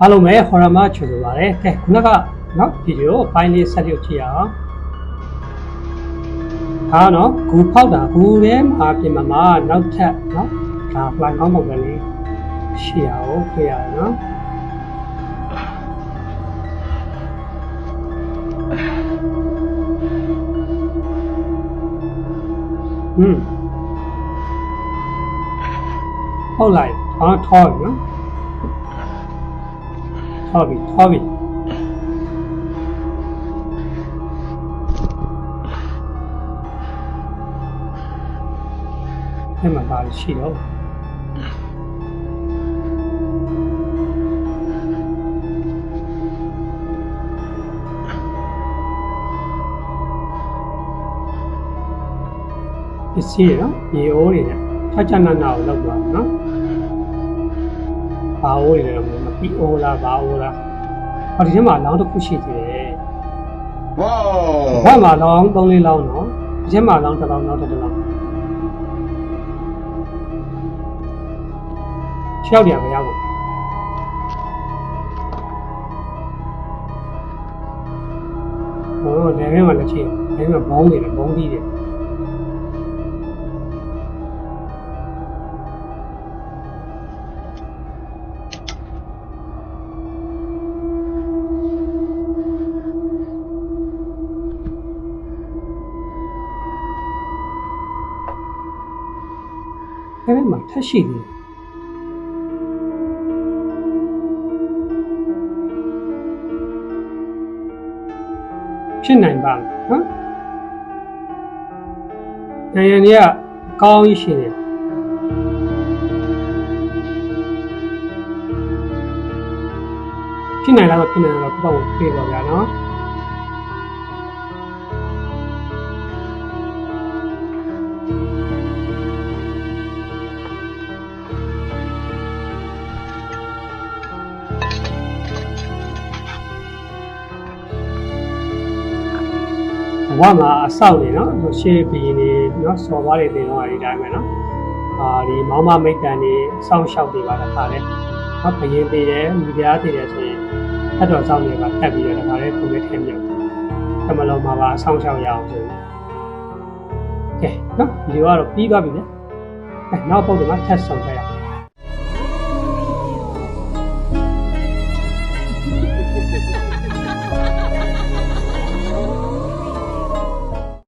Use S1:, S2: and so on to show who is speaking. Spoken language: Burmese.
S1: အားလုံးပဲဟော်ရမချူလိုပါတယ်ကဲခုနကနော်ဗီဒီယိုပိုင်းလေးဆက်ရုပ်ကြည့်ရအောင်ဒါနော်ဂူဖောက်တာဂူထဲမှာပြင်မှာမှာနောက်ထပ်နော်ဒါ plan ကောင်းပုံကလေးရှိရအောင်ပြရတယ်နော်ဟွန်းဟုတ်လိုက်ထောင်းထောင်းနော် ထောက်ပြီထောက်ပြီအဲ့မှာပါရှိတော့ပစ္စည်းနော်ရေအိုးတွေနဲ့ချာချာနာနာကိုလောက်သွားနော် ဘာအိုးတွေလဲမပီအိုးလားဘာအိုးလားဟောဒီထဲမှာလောင်းတစ်ခုရှိသေးတယ်
S2: Whoa!
S1: ဘက်မှာလောင်း၃လေးလောင်းနော်ဒီထဲမှာလောင်းတစ်လောင်းနောက်တစ်လောင်း၆ပြန်မရဘူးဟောလည်းထဲမှာလည်းချိလည်းမှာဘုံနေတယ်ဘုံသီးတယ် လည်းထဲမှာထက်ရှိသေးတယ်ဖြစ်နိုင်ပါ့မလားနော်နိုင်ငံကြီးကအကောင်းကြီးရှိတယ်ဖြစ်နိုင်လားမဖြစ်နိုင်လားတော့ကိုယ့်ဘက်ကိုပြေးပါဗျာနော် ဝမှာအဆောက်နေနော်ဟိုရှေးဘီနေနော်စော်သွားတွေတင်တော့ဒီတိုင်းပဲနော်အာဒီမောင်မမိတ်တန်နေစောင့်ရှောက်နေပါတခါလဲနော်ဘယင်းသေးတယ်မိဖုရားသေးတယ်ဆိုရင်အတော်ဆောင်နေပါတက်ပြီးတော့တခါလဲပုံနဲ့ထင်းမြောက်တမလုံးမှာပါစောင့်ရှောက်ရအောင်ဆိုရင်ကဲနော်ဗီဒီယိုကတော့ပြီးသွားပြီလေအဲနောက်ပုတ်တော့ထပ်ဆောင်ကြရအောင်